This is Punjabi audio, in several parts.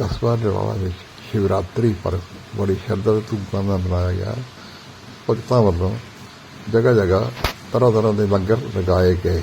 ਕਸਬਾ ਜਵਾਲਾ ਵਿੱਚ ਸ਼ਿਵਰਾਤਰੀ ਪਰ ਬੜੀ ਸ਼ਰਧਾ ਤੇ ਧੂਮਧਾਮ ਨਾਲ ਮਨਾਇਆ ਗਿਆ। ਭਗਤਾਂ ਵੱਲੋਂ ਜਗ੍ਹਾ ਜਗ੍ਹਾ ਤਰ੍ਹਾਂ ਤਰ੍ਹਾਂ ਦੇ ਲੰਗਰ ਲਗਾਏ ਗਏ।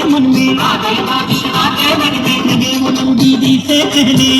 के मन में शिवा के मन में लगे वो नंदी जी से कहने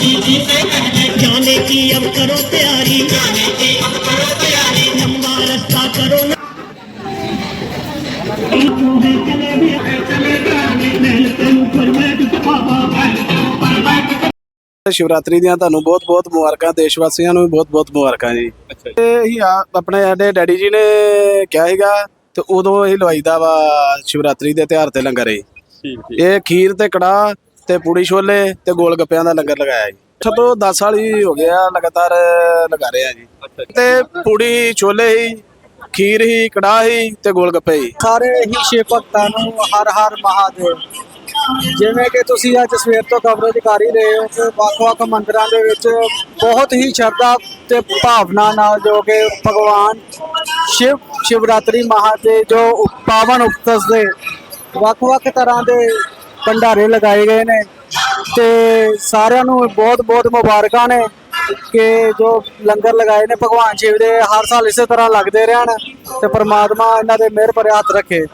दीदी से कहने जाने की अब करो तैयारी जाने की अब करो तैयारी लंबा रास्ता करो ना जो है चले गए चले गए महल के ऊपर बैठ के बाबा महल के ऊपर बैठ के ਸ਼ਿਵਰਾਤਰੀ ਦੀਆਂ ਤੁਹਾਨੂੰ ਬਹੁਤ-ਬਹੁਤ ਮੁਬਾਰਕਾਂ ਦੇਸ਼ ਵਾਸੀਆਂ ਨੂੰ ਵੀ ਬਹੁਤ-ਬਹੁਤ ਮੁਬਾਰਕਾਂ ਜੀ ਤੇ ਹੀ ਆ ਆਪਣੇ ਸਾਡੇ ਡੈਡੀ ਜੀ ਨੇ ਕਿਹਾ ਸੀਗਾ ਤੇ ਉਦੋਂ ਹੀ ਲਵਾਈਦਾ ਵਾ ਸ਼ਿਵਰਾਤਰੀ ਦੇ ਤਿਉਹਾਰ ਤੇ ਲੰਗਰ ਇਹ। ਇਹ ਖੀਰ ਤੇ ਕੜਾਹ ਤੇ ਪੂੜੀ ਛੋਲੇ ਤੇ ਗੋਲ ਗੱਪਿਆਂ ਦਾ ਲੰਗਰ ਲਗਾਇਆ ਜੀ। ਛਤੋ 10 ਸਾਲ ਹੀ ਹੋ ਗਿਆ ਲਗਾਤਾਰ ਲਗਾ ਰਹੇ ਆ ਜੀ ਤੇ ਪੂੜੀ ਛੋਲੇ ਹੀ ਖੀਰ ਹੀ ਕੜਾਹ ਹੀ ਤੇ ਗੋਲ ਗੱਪੇ ਹੀ। ਸਾਰੇ ਹੀ ਸ਼ਿਵ ਭਗਤਾਂ ਨੂੰ ਹਰ ਹਰ ਮਹਾਦੇਵ। ਜਿਵੇਂ ਕਿ ਤੁਸੀਂ ਅੱਜ ਸਵੇਰ ਤੋਂ ਕਵਰੇਜ ਕਰ ਹੀ ਰਹੇ ਹੋ ਕਿ ਵੱਖ-ਵੱਖ ਮੰਦਿਰਾਂ ਦੇ ਵਿੱਚ ਬਹੁਤ ਹੀ ਸ਼ਰਧਾ ਤੇ ਭਾਵਨਾ ਨਾਲ ਜੋ ਕਿ ਭਗਵਾਨ ਸ਼ਿਵ ਸ਼ਿਵਰਾਤਰੀ ਮਹਾ ਦੇ ਜੋ ਪਾਵਨ ਉਪਤਸ ਦੇ ਵੱਖ-ਵੱਖ ਤਰ੍ਹਾਂ ਦੇ ਭੰਡਾਰੇ ਲਗਾਏ ਗਏ ਨੇ ਤੇ ਸਾਰਿਆਂ ਨੂੰ ਬਹੁਤ-ਬਹੁਤ ਮੁਬਾਰਕਾਂ ਨੇ ਕਿ ਜੋ ਲੰਗਰ ਲਗਾਏ ਨੇ, ਭਗਵਾਨ ਸ਼ਿਵ ਦੇ ਹਰ ਸਾਲ ਇਸੇ ਤਰ੍ਹਾਂ ਲੱਗਦੇ ਰਹਿਣ ਤੇ ਪ੍ਰਮਾਤਮਾ ਇਹਨਾਂ ਦੇ ਮਿਹਰ ਭਰੇ ਹੱਥ ਰੱਖੇ।